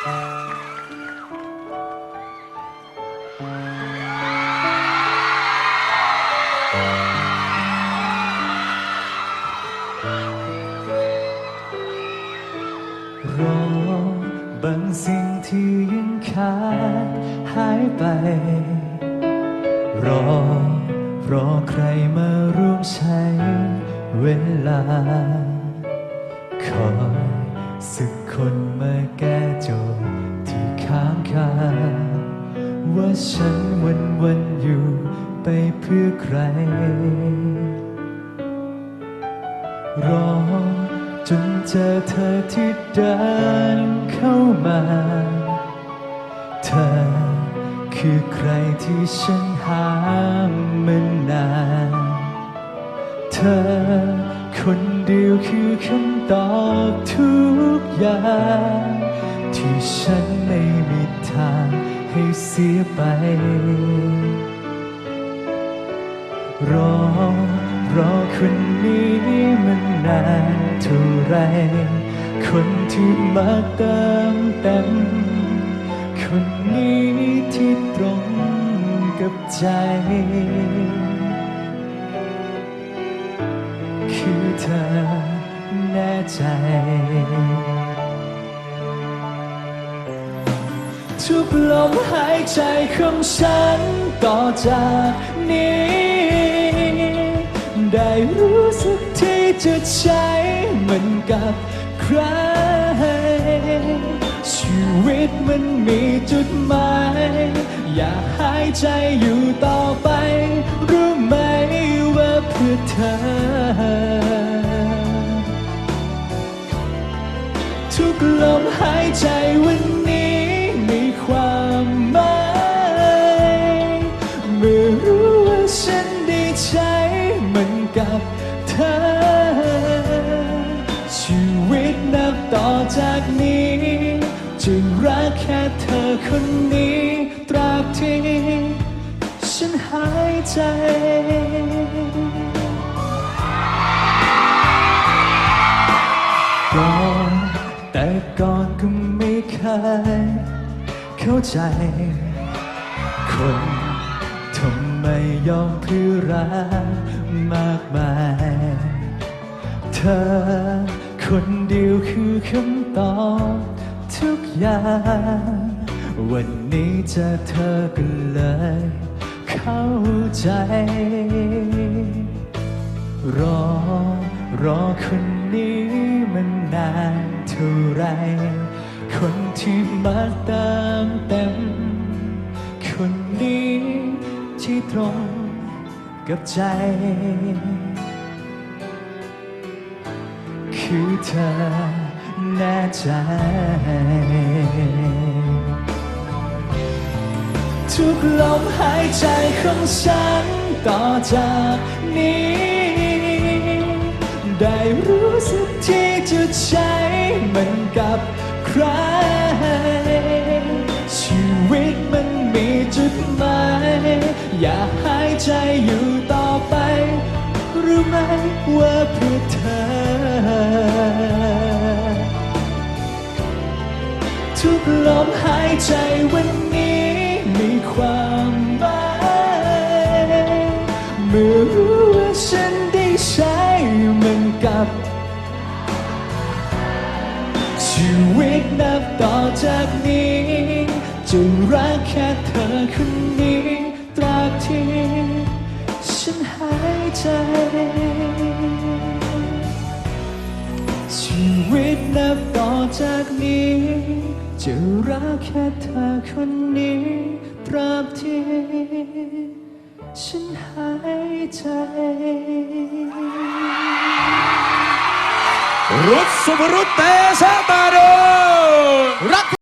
รอบางสิ่งที่ยังขาดหายไป รอ รอใครมาร่วมใช้เวลา คอยสัก คนมาแก้โจทย์ที่ค้างคา ว่าฉันวันวันอยู่ไปเพื่อใคร รอจนเจอเธอที่เดินเข้ามา เธอคือใครที่ฉันหามานาน เธอคนเดียวคือคำตอบทุก ยา ที่ฉันไม่มีทางให้เสียไป รอ รอคนนี้มันนานเท่าไร คนที่มาเติมเต็ม คนนี้ที่ตรงกับใจคือเธอแน่ใจ ทุกลมหายใจของฉันต่อจากนี้ ได้รู้สึกที่จะใช้มือนกับใคร ชีวิตมันมีจุดหมาย อยากหายใจอยู่ต่อไป รู้ไหมว่าเพื่อเธอทุกลมหายใจวันนี้ จึงรักแค่เธอคนนี้ ตราบที่ฉันหายใจก่อนแต่ก่อนก็ไม่เคยเข้าใจ คนทำไมยอมเพื่อรักมากมาย เธอคนเดียวคือคำตอบ ทุกอย่าง วันนี้เจะเธอก็เลย เข้าใจ รอ รอคนนี้มันนานเท่าไร คนที่มาเติมเต็ม คนนี้ที่ตรงกับใจ คือเธอ แน่ใจ ทุกลมหายใจของฉันต่อจากนี้ ได้รู้สึกที่จะใช้มันกับใคร ชีวิตมันมีจุดหมายอย่าหายใจอยู่ต่อไป รู้ไหมว่าเพื่อเธอ ใจวันนี้มีความหมายเมื่อรู้ว่าฉันได้ใช้มันกับ ชีวิตนับต่อจากนี้จะรักแค่เธอคนนี้ตราบที่ฉันหายใจ ชีวิตนับต่อจากนี้ จะรักแค่เธอคนนี้ตราบที่ฉันหายใจ รุดสุบรุตเตชะบาโด รัก